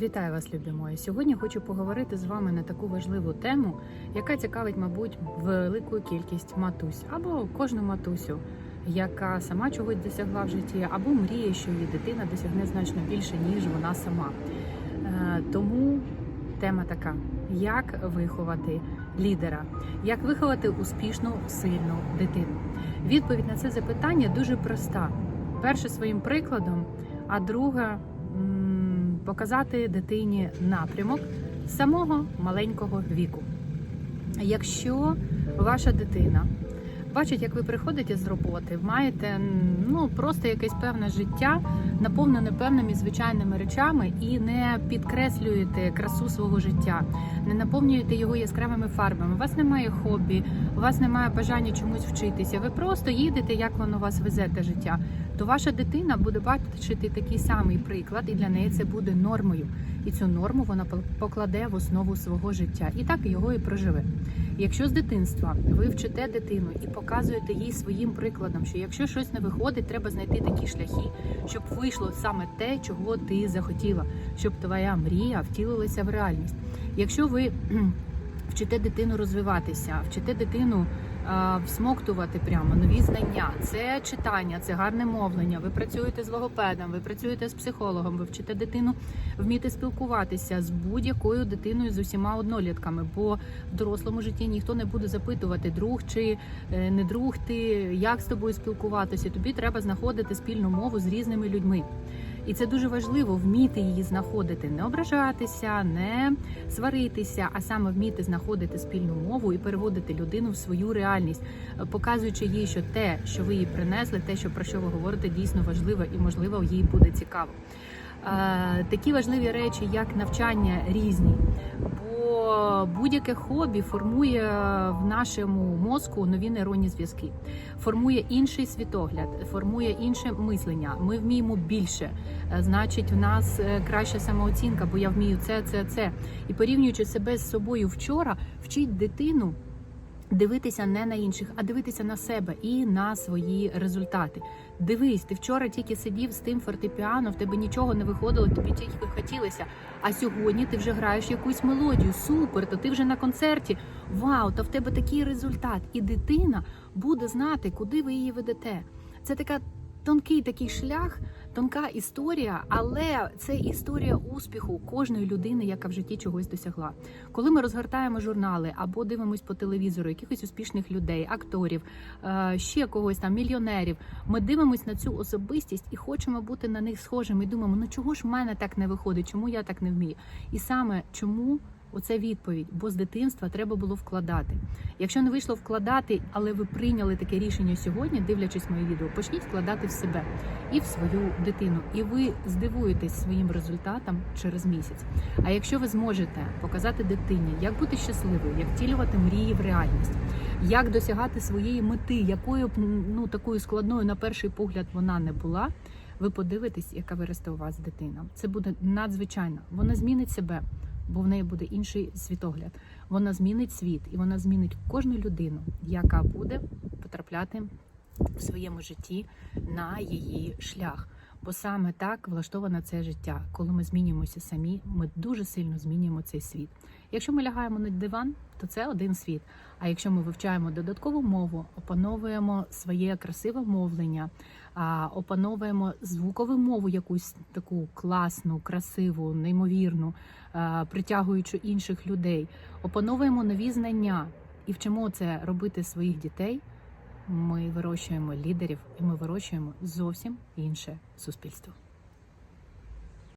Вітаю вас, любі мої. Сьогодні хочу поговорити з вами на таку важливу тему, яка цікавить, мабуть, велику кількість матусь або кожну матусю, яка сама чогось досягла в житті, або мріє, що її дитина досягне значно більше, ніж вона сама. Е, Тому тема така: як виховати лідера, як виховати успішну, сильну дитину. Відповідь на це запитання дуже проста: перше своїм прикладом, а друге м, показати дитині напрямок самого маленького віку. Якщо ваша дитина бачить, як ви приходите з роботи, маєте ну просто якесь певне життя, наповнене певними звичайними речами, і не підкреслюєте красу свого життя, не наповнюєте його яскравими фарбами. У вас немає хобі, у вас немає бажання чомусь вчитися. Ви просто їдете, як воно вас везе те життя. То ваша дитина буде бачити такий самий приклад, і для неї це буде нормою. І цю норму вона покладе в основу свого життя, і так його і проживе. Якщо з дитинства ви вчите дитину і показуєте їй своїм прикладом, що якщо щось не виходить, треба знайти такі шляхи, щоб вийшло саме те, чого ти захотіла, щоб твоя мрія втілилася в реальність. Якщо ви вчите дитину розвиватися, вчите дитину всмоктувати прямо нові знання, це читання, це гарне мовлення. Ви працюєте з логопедом, ви працюєте з психологом, ви вчите дитину вміти спілкуватися з будь-якою дитиною з усіма однолітками, бо в дорослому житті ніхто не буде запитувати, друг чи е, не друг ти, як з тобою спілкуватися. Тобі треба знаходити спільну мову з різними людьми. І це дуже важливо вміти її знаходити, не ображатися, не сваритися, а саме вміти знаходити спільну мову і переводити людину в свою реальність, показуючи їй, що те, що ви їй принесли, те, що про що ви говорите, дійсно важливо і можливо їй буде цікаво. Е, Такі важливі речі, як навчання, різні. Бо будь-яке хобі формує в нашому мозку нові нейронні зв'язки, формує інший світогляд, формує інше мислення. Ми вміємо більше. Е, Значить, в нас е, краща самооцінка, бо я вмію це, це, це. І порівнюючи себе з собою вчора, вчить дитину. Дивитися не на інших, а дивитися на себе і на свої результати. Дивись, ти вчора тільки сидів з тим фортепіано, в тебе нічого не виходило, тобі тільки хотілося. А сьогодні ти вже граєш якусь мелодію. Супер! То ти вже на концерті. Вау, та в тебе такий результат. І дитина буде знати, куди ви її ведете. Це така тонкий такий шлях, тонка історія, але це історія успіху кожної людини, яка в житті чогось досягла. Коли ми розгортаємо журнали або дивимось по телевізору якихось успішних людей, акторів, е, ще когось там, мільйонерів, ми дивимось на цю особистість і хочемо бути на них схожими. І думаємо, ну чого ж в мене так не виходить, чому я так не вмію? І саме чому. Оце відповідь, бо з дитинства треба було вкладати. Якщо не вийшло вкладати, але ви прийняли таке рішення сьогодні, дивлячись моє відео, почніть вкладати в себе і в свою дитину, і ви здивуєтесь своїм результатом через місяць. А якщо ви зможете показати дитині, як бути щасливою, як втілювати мрії в реальність, як досягати своєї мети, якою б ну такою складною на перший погляд вона не була. Ви подивитесь, яка виросте у вас дитина. Це буде надзвичайно. Вона змінить себе бо в неї буде інший світогляд. Вона змінить світ і вона змінить кожну людину, яка буде потрапляти в своєму житті на її шлях. Бо саме так влаштоване це життя. Коли ми змінюємося самі, ми дуже сильно змінюємо цей світ. Якщо ми лягаємо на диван, то це один світ. А якщо ми вивчаємо додаткову мову, опановуємо своє красиве мовлення, опановуємо звукову мову, якусь таку класну, красиву, неймовірну, притягуючи інших людей, опановуємо нові знання і вчимо це робити своїх дітей. Ми вирощуємо лідерів і ми вирощуємо зовсім інше суспільство.